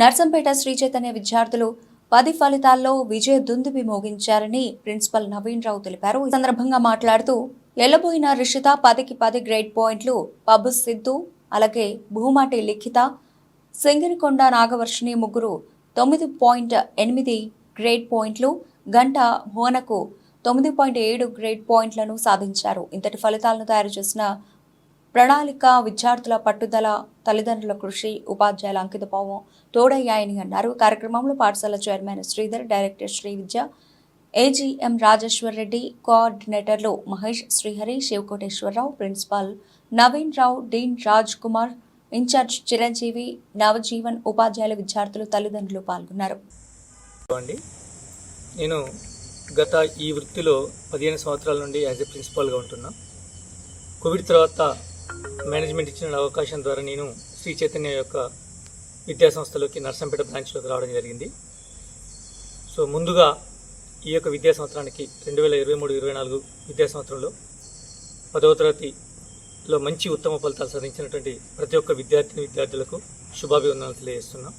నర్సంపేట శ్రీ చైతన్య విద్యార్థులు పది ఫలితాల్లో విజయ దుందుబి మోగించారని ప్రిన్సిపల్ నవీన్ రావు తెలిపారు. ఈ సందర్భంగా మాట్లాడుతూ ఎల్లబోయిన రిషిత పదికి పది గ్రేడ్ పాయింట్లు పబ్బు సిద్ధు అలాగే భూమాటి లిఖిత సింగిరికొండ నాగవర్షిణి ముగ్గురు తొమ్మిది పాయింట్ ఎనిమిది గ్రేడ్ పాయింట్లు గంట భువనకు తొమ్మిది పాయింట్ ఏడు గ్రేడ్ పాయింట్లను సాధించారు. ఇంతటి ఫలితాలను తయారు చేసిన ప్రణాళిక విద్యార్థుల పట్టుదల తల్లిదండ్రుల కృషి ఉపాధ్యాయుల అంకితభావం తోడయ్యాయని అన్నారు. కార్యక్రమంలో పాఠశాల chairman Sridhar director Sri Vidya AGM Rajeshwar Reddy కోఆర్డినేటర్లు Mahesh Srihari Sivakoteswararao principal Naveen Rao dean Raj Kumar in charge Chiranjeevi Navajeevan ఉపాధ్యాయుల విద్యార్థులు తల్లిదండ్రులు పాల్గొన్నారు. నేను గత ఈ వృత్తిలో పదిహేను సంవత్సరాల నుండి యాజ్ ఎ ప్రిన్సిపాల్గా ఉంటున్నా. కోవిడ్ తర్వాత మేనేజ్మెంట్ ఇచ్చిన అవకాశం ద్వారా నేను శ్రీ చైతన్య యొక్క విద్యా సంస్థలోకి నర్సంపేట బ్రాంచ్లోకి రావడం జరిగింది. సో ముందుగా ఈ యొక్క విద్యా సంవత్సరానికి రెండు వేల ఇరవై మూడు ఇరవై నాలుగు విద్యా సంవత్సరంలో పదవ తరగతిలో మంచి ఉత్తమ ఫలితాలు సాధించినటువంటి ప్రతి ఒక్క విద్యార్థిని విద్యార్థులకు శుభాభివందనాలు తెలియజేస్తున్నాం.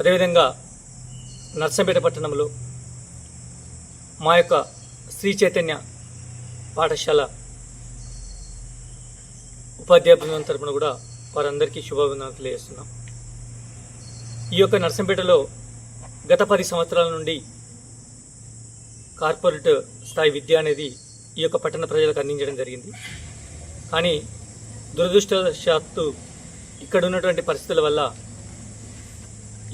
అదేవిధంగా నర్సంపేట పట్టణంలో మా యొక్క శ్రీ చైతన్య పాఠశాల ఉపాధ్యాయ బృందం తరపున కూడా వారందరికీ శుభాభివందనాలు తెలియజేస్తున్నాం. ఈ యొక్క నర్సంపేటలో గత పది సంవత్సరాల నుండి కార్పొరేట్ స్థాయి విద్య అనేది ఈ యొక్క పట్టణ ప్రజలకు అందించడం జరిగింది. కానీ దురదృష్టవశాత్తు ఇక్కడ ఉన్నటువంటి పరిస్థితుల వల్ల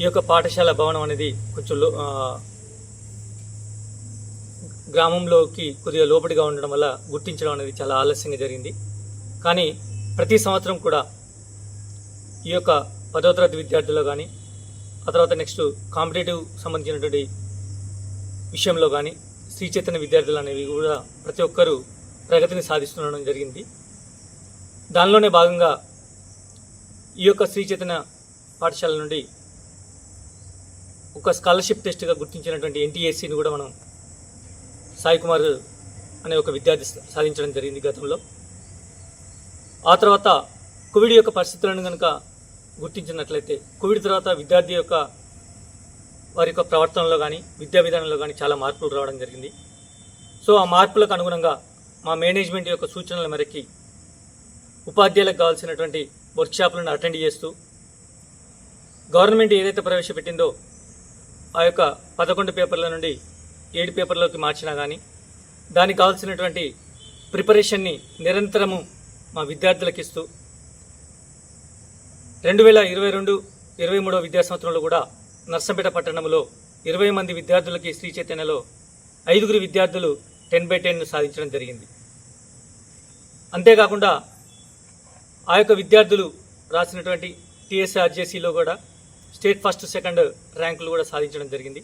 ఈ యొక్క పాఠశాల భవనం అనేది కొంచెం లో- గ్రామంలోకి కొద్దిగా లోపలిగా ఉండడం వల్ల గుర్తించడం అనేది చాలా ఆలస్యంగా జరిగింది. కానీ ప్రతి సంవత్సరం కూడా ఈ యొక్క పదో తరగతి విద్యార్థుల్లో కానీ ఆ తర్వాత నెక్స్ట్ కాంపిటేటివ్ సంబంధించినటువంటి విషయంలో కానీ శ్రీ చైతన్య విద్యార్థులు అనేవి కూడా ప్రతి ఒక్కరూ ప్రగతిని సాధిస్తుండడం జరిగింది. దానిలోనే భాగంగా ఈ యొక్క శ్రీ చైతన్య పాఠశాల నుండి ఒక స్కాలర్షిప్ టెస్ట్గా గుర్తించినటువంటి ఎన్టీఎస్సీని కూడా మనం సాయి కుమార్ అనే ఒక విద్యార్థి సాధించడం జరిగింది గతంలో. ఆ తర్వాత కోవిడ్ యొక్క పరిస్థితులను కనుక గుర్తించినట్లయితే కోవిడ్ తర్వాత విద్యార్థి యొక్క వారి యొక్క ప్రవర్తనలో కానీ విద్యా విధానంలో కానీ చాలా మార్పులు రావడం జరిగింది. సో ఆ మార్పులకు అనుగుణంగా మా మేనేజ్మెంట్ యొక్క సూచనల మేరకి ఉపాధ్యాయులకు కావాల్సినటువంటి వర్క్షాప్లను అటెండ్ చేస్తూ గవర్నమెంట్ ఏదైతే ప్రవేశపెట్టిందో ఆ యొక్క పదకొండు పేపర్ల నుండి ఏడు పేపర్లోకి మార్చినా కానీ దానికి కావాల్సినటువంటి ప్రిపరేషన్ని నిరంతరము మా విద్యార్థులకు ఇస్తూ రెండు వేల ఇరవై రెండు ఇరవై మూడో విద్యా సంవత్సరంలో కూడా నర్సంపేట పట్టణంలో ఇరవై మంది విద్యార్థులకి శ్రీ చైతన్యలో ఐదుగురు విద్యార్థులు టెన్ బై టెన్ సాధించడం జరిగింది. అంతేకాకుండా ఆ యొక్క విద్యార్థులు రాసినటువంటి టీఎస్ఆర్జేసీలో కూడా స్టేట్ ఫస్ట్ సెకండ్ ర్యాంకులు కూడా సాధించడం జరిగింది.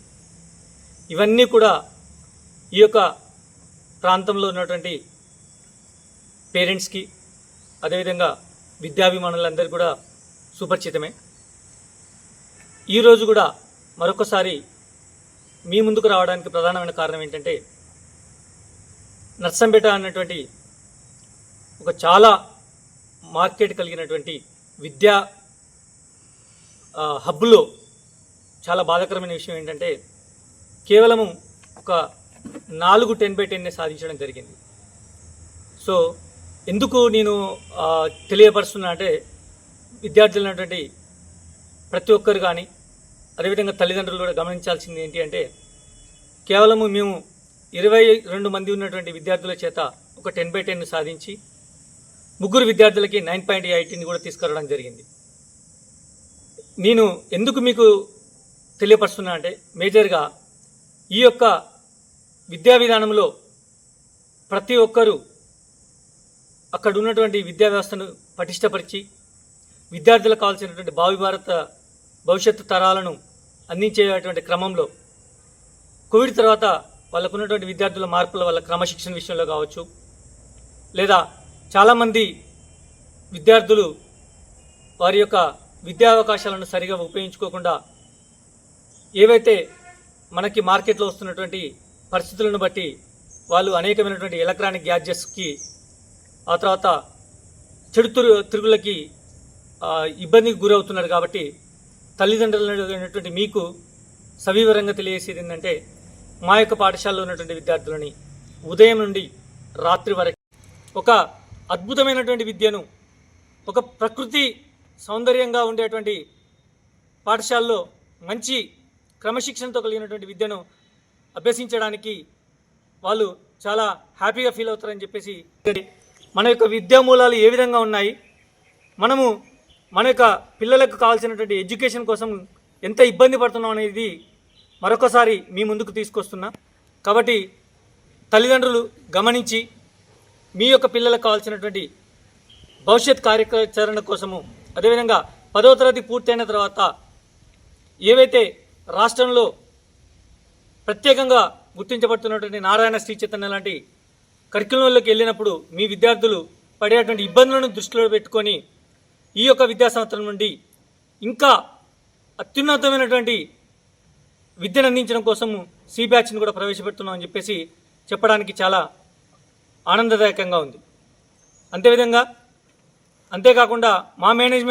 ఇవన్నీ కూడా ఈ యొక్క ప్రాంతంలో ఉన్నటువంటి పేరెంట్స్కి అదేవిధంగా విద్యాభిమానులందరూ కూడా సుపరిచితమే. ఈరోజు కూడా మరొకసారి మీ ముందుకు రావడానికి ప్రధానమైన కారణం ఏంటంటే నర్సంపేట అన్నటువంటి ఒక చాలా మార్కెట్ కలిగినటువంటి విద్యా హబ్లో చాలా బాధాకరమైన విషయం ఏంటంటే కేవలము ఒక నాలుగు టెన్ బై టెన్నే సాధించడం జరిగింది. సో ఎందుకు నేను తెలియపరుస్తున్నా అంటే విద్యార్థులు ఉన్నటువంటి ప్రతి ఒక్కరు కానీ అదేవిధంగా తల్లిదండ్రులు కూడా గమనించాల్సింది ఏంటి అంటే కేవలము మేము ఇరవై రెండు మంది ఉన్నటువంటి విద్యార్థుల చేత ఒక టెన్ బై టెన్ సాధించి ముగ్గురు విద్యార్థులకి నైన్ పాయింట్ ఎయిటీని కూడా తీసుకురావడం జరిగింది. నేను ఎందుకు మీకు తెలియపరుస్తున్నా అంటే మేజర్గా ఈ యొక్క విద్యా విధానంలో ప్రతి ఒక్కరూ అక్కడ ఉన్నటువంటి విద్యా వ్యవస్థను పటిష్టపరిచి విద్యార్థులకు కావాల్సినటువంటి భావి భారత భవిష్యత్తు తరాలను అందించేటువంటి క్రమంలో కోవిడ్ తర్వాత వాళ్ళకు ఉన్నటువంటి విద్యార్థుల మార్పుల వల్ల క్రమశిక్షణ విషయంలో కావచ్చు లేదా చాలామంది విద్యార్థులు వారి యొక్క విద్యా అవకాశాలను సరిగా ఉపయోగించుకోకుండా ఏవైతే మనకి మార్కెట్లో వస్తున్నటువంటి పరిస్థితులను బట్టి వాళ్ళు అనేకమైనటువంటి ఎలక్ట్రానిక్ గ్యాడ్జెట్స్కి ఆ తర్వాత చెడు తిరుగులకి ఇబ్బందికి గురవుతున్నారు కాబట్టి తల్లిదండ్రులైనటువంటి మీకు సవివరంగా తెలియజేసేది ఏంటంటే మా యొక్క పాఠశాలలో ఉన్నటువంటి విద్యార్థులని ఉదయం నుండి రాత్రి వరకు ఒక అద్భుతమైనటువంటి విద్యను ఒక ప్రకృతి సౌందర్యంగా ఉండేటువంటి పాఠశాలలో మంచి క్రమశిక్షణతో కలిగినటువంటి విద్యను అభ్యసించడానికి వాళ్ళు చాలా హ్యాపీగా ఫీల్ అవుతారని చెప్పేసి మన యొక్క విద్యా మూలాలు ఏ విధంగా ఉన్నాయి? మనము మన యొక్క పిల్లలకు కావాల్సినటువంటి ఎడ్యుకేషన్ కోసం ఎంత ఇబ్బంది పడుతున్నాం అనేది మరొకసారి మీ ముందుకు తీసుకొస్తున్నా. కాబట్టి తల్లిదండ్రులు గమనించి మీ యొక్క పిల్లలకు కావాల్సినటువంటి భవిష్యత్ కార్యాచరణ కోసము అదేవిధంగా పదో తరగతి పూర్తయిన తర్వాత ఏవైతే రాష్ట్రంలో ప్రత్యేకంగా గుర్తించబడుతున్నటువంటి నారాయణ శ్రీ చైతన్య లాంటి కరికులంలోకి వెళ్ళినప్పుడు మీ విద్యార్థులు పడేటువంటి ఇబ్బందులను దృష్టిలో పెట్టుకొని ఈ యొక్క విద్యా సంవత్సరం నుండి ఇంకా అత్యున్నతమైనటువంటి విద్యను అందించడం కోసము సి బ్యాచ్ని కూడా ప్రవేశపెడుతున్నాం అని చెప్పేసి చెప్పడానికి చాలా ఆనందదాయకంగా ఉంది. అంతేవిధంగా అంతేకాకుండా మా మేనేజ్మెంట్